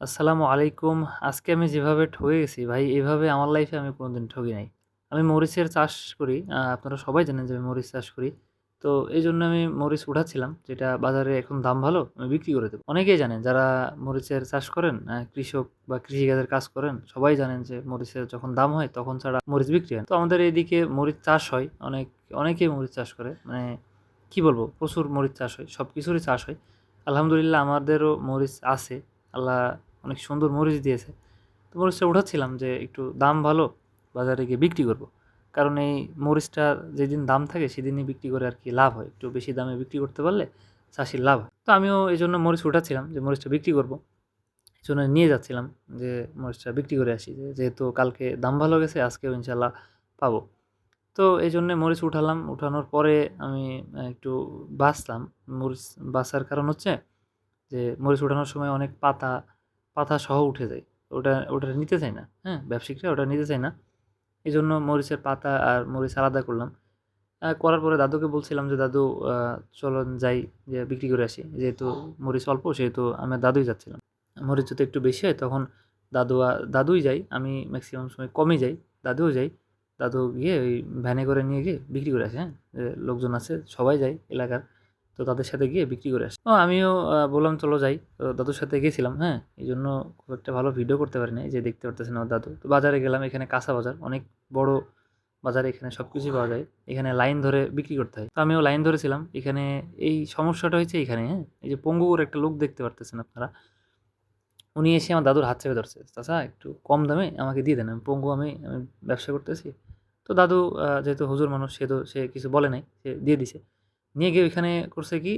আসসালামু আলাইকুম। আজকে আমি যেভাবে ঠকে গেছি ভাই এভাবে আমার লাইফে আমি কোনোদিন ঠকি নাই। আমি মরিচের চাষ করি। আপনারা সবাই জানেন যে আমি মরিচ চাষ করি। তো এই জন্য আমি মরিচ উঠাচ্ছিলাম যেটা বাজারে এখন দাম ভালো আমি বিক্রি করে দেব। অনেকেই জানেন যারা মরিচের চাষ করেন, কৃষক বা কৃষিকাজের কাজ করেন সবাই জানেন যে মরিচের যখন দাম হয় তখন ছাড়া মরিচ বিক্রি হয় তো আমাদের এইদিকে মরিচ চাষ হয়। অনেক অনেকেই মরিচ চাষ করে। মানে কি বলব প্রচুর মরিচ চাষ হয়। সব কিছুরই চাষ হয়। আলহামদুলিল্লাহ আমাদেরও মরিচ আছে। আল্লাহ অনেক সুন্দর মরিচ দিয়েছে। তো মরিচটা উঠাচ্ছিলাম যে একটু দাম ভালো বাজারে গিয়ে বিক্রি করব। কারণ এই মরিচটা যেদিন দাম থাকে সেদিনই বিক্রি করে আর কি লাভ হয়। একটু বেশি দামে বিক্রি করতে পারলে চাষির লাভ হয়। তো আমিও এই জন্য মরিচ উঠাচ্ছিলাম যে মরিচটা বিক্রি করব। এই জন্য নিয়ে যাচ্ছিলাম যে মরিচটা বিক্রি করে আসি। যেহেতু কালকে দাম ভালো গেছে আজকেও ইনশাল্লাহ পাবো। তো এই জন্যে মরিচ উঠালাম। উঠানোর পরে আমি একটু বাছলাম। মরিচ বাছার কারণ হচ্ছে যে মরিচ উঠানোর সময় অনেক পাতা, পাতা সহ উঠে যায়। ওটা ওটা নিতে চায় না। হ্যাঁ? ব্যবসায়িকরা ওটা নিতে চায় না। এই জন্য মরিচের পাতা আর মরিচ আলাদা করলাম। করার পরে দাদুকে বলছিলাম যে, "দাদু চলুন যাই যেয়ে বিক্রি করে আসি।" যেহেতু মরিচ অল্প সেহেতু আমি দাদুই যাচ্ছিলাম। মরিচ যদি একটু বেশি হয় তখন দাদু দাদুই যায়। আমি ম্যাক্সিমাম সময় কমই যাই। দাদুও যাই দাদু গিয়ে ওই ভ্যানে করে নিয়ে গিয়ে বিক্রি করে আসে, হ্যাঁ? লোকজন আছে সবাই যায় এলাকার। তো তাদের সাথে গিয়ে বিক্রি করে আসে। তো আমিও বললাম চলো যাই। তো দাদুর সাথে গেছিলাম, হ্যাঁ? এই জন্য খুব একটা ভালো ভিডিও করতে পারি। এই যে দেখতে পারতেছেন আমার দাদু। তো বাজারে গেলাম এখানে কাঁচা বাজার। অনেক বড় বাজারে এখানে সবকিছুই পাওয়া যায়। এখানে লাইন ধরে বিক্রি করতে হয়। তো আমিও লাইন ধরেছিলাম। এখানে এই সমস্যাটা হয়েছে এখানে হ্যাঁ? এই যে পঙ্গুর একটা লোক দেখতে পারতেছেন আপনারা। উনি এসে আমার দাদুর হাত চেপে ধরছে। "চাচা একটু কম দামে আমাকে দিয়ে দেন। আমি পঙ্গু আমি, আমি ব্যবসা করতেছি।" তো দাদু যেহেতু হুজুর মানুষ সে তো সে কিছু বলে নাই। সে দিয়ে দিছে। নিয়ে গিয়ে ওইখানে করছে কি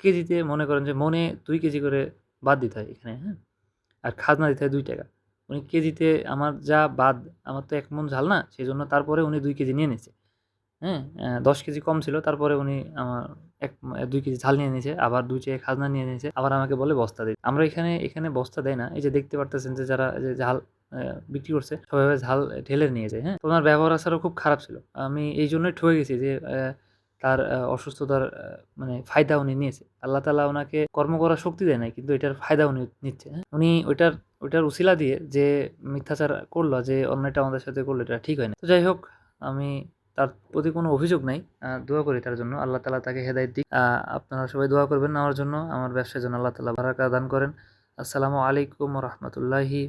কেজিতে মনে করেন যে মনে দুই কেজি করে বাদ দিতে হয় এখানে, হ্যাঁ? আর খাজনা দিতে হয় দুই টাকা উনি কেজিতে আমার যা বাদ আমার তো এক মন ঝাল না সেই জন্য তারপরে উনি দুই কেজি নিয়ে নিছে। হ্যাঁ? দশ কেজি কম ছিল তারপরে উনি আমার ১ ২ কেজি ঝাল নিয়ে নিয়েছে। আবার ২ টাকায় খাজনা নিয়ে নিয়েছে। আবার আমাকে বলে বস্তা দিতে। আমরা এখানে, এখানে বস্তা দেয় না। এই যে দেখতে পারতেছেন যে যারা যে ঝাল বিক্রি করছে সবাই ঝাল ঢেলে নিয়ে যায়, হ্যাঁ? তোমার ব্যবহার আসারও খুব খারাপ ছিল। আমি এই জন্যই ঠকে গেছি যে তার অসুস্থতার মানে ফায়দা উনি নিয়েছে। আল্লাহ তালা ওনাকে কর্ম করার শক্তি দেয় নাই কিন্তু এটার ফায়দা উনি নিচ্ছে, হ্যাঁ? উনি ওইটার, ওইটার উছিলা দিয়ে যে মিথ্যাচার করল যে অন্যটা আমাদের সাথে করল এটা ঠিক হয় না। তো যাই হোক আমি তার প্রতি কোনো অভিযোগ নাই। দোয়া করি তার জন্য। আল্লাহ তালা তাকে হেদায়েত দিক। আপনারা সবাই দোয়া করবেন আমার জন্য। আমার ব্যবসার জন্য আল্লাহ তালা বারাকা দান করেন। আসসালামু আলাইকুম রাহমাতুল্লাহি।